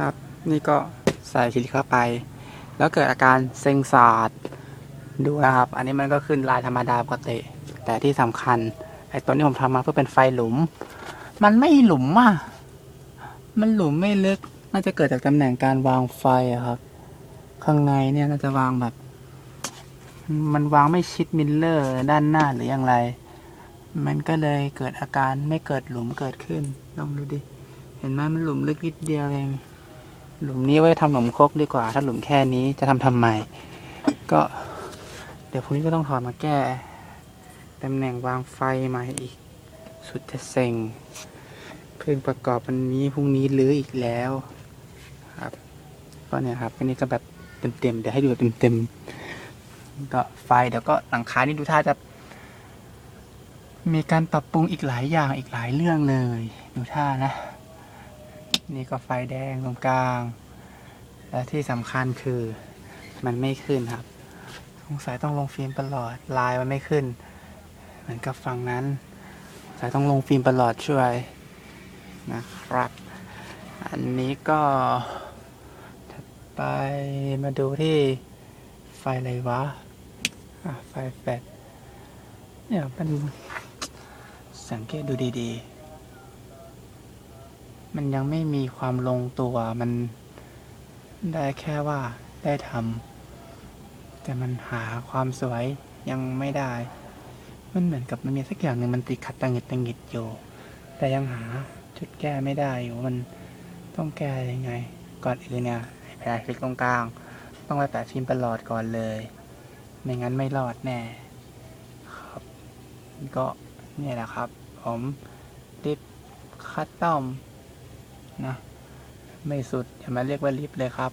ครับ นี่ก็ใส่ชิลิเข้าไป แล้วเกิดอาการเซ็งสาดดูนะครับ อันนี้มันก็ขึ้นลายธรรมดาปกติ แต่ที่สำคัญไอ้ตัวนี้ผมทำมาเพื่อเป็นไฟหลุม มันไม่หลุมอะ มันหลุมไม่ลึก น่าจะเกิดจากตำแหน่งการวางไฟครับ ข้างในเนี่ยน่าจะวางแบบ มันวางไม่ชิดมิลเลอร์ด้านหน้าหรืออย่างไร มันก็เลยเกิดอาการไม่เกิดหลุมเกิดขึ้น ลองดูดิ เห็นไหมมันหลุมลึกนิดเดียวเอง หลุมนี้ไว้ทำหนมครกดีกว่า ถ้าหลุมแค่นี้จะทำทำไม ก็ เดี๋ยวพรุ่งนี้ก็ต้องถอดมาแก้ตำแหน่งวางไฟใหม่อีก สุดจะเซ็ง เพิ่งประกอบวันนี้พรุ่งนี้รื้ออีกแล้ว ครับ ก็เนี่ยครับอันนี้ก็แบบเต็มๆเดี๋ยวให้ดูแบบเต็มๆก็ไฟเดี๋ยวก็หลังคานี่ดูท่าจะ มีการปรับปรุงอีกหลายอย่างอีกหลายเรื่องเลย ดูท่านะ นี่ก็ไฟแดงตรงกลาง และที่สำคัญคือมันไม่ขึ้นครับ สงสัยต้องลงฟิล์มประหลอดลายมันไม่ขึ้น เหมือนกับฝั่งนั้นสงสัยต้องลงฟิล์มประหลอดช่วยนะครับ อันนี้ก็ถัดไปมาดูที่ไฟอะไรวะอะไฟแฟลชเนี่ยมันสังเกตดูดีๆ มันยังไม่มีความลงตัวมันได้แค่ว่าได้ทำแต่มันหาความสวยยังไม่ได้ มันเหมือนกับมันมีสักอย่างหนึ่งมันติดขัดตังหิดตังหิดอยู่ แต่ยังหาจุดแก้ไม่ได้อยู่มันต้องแก้ยังไง ก่อนอื่นเนี่ยแผลคลิกตรงกลาง ต้องไปแปะฟิล์มประหลอดก่อนเลย ไม่งั้นไม่รอดแน่ครับก็เนี่ยแหละครับ ผมลิฟคัตตอม นะไม่สุดอย่ามาเรียกว่าลิฟต์เลยครับ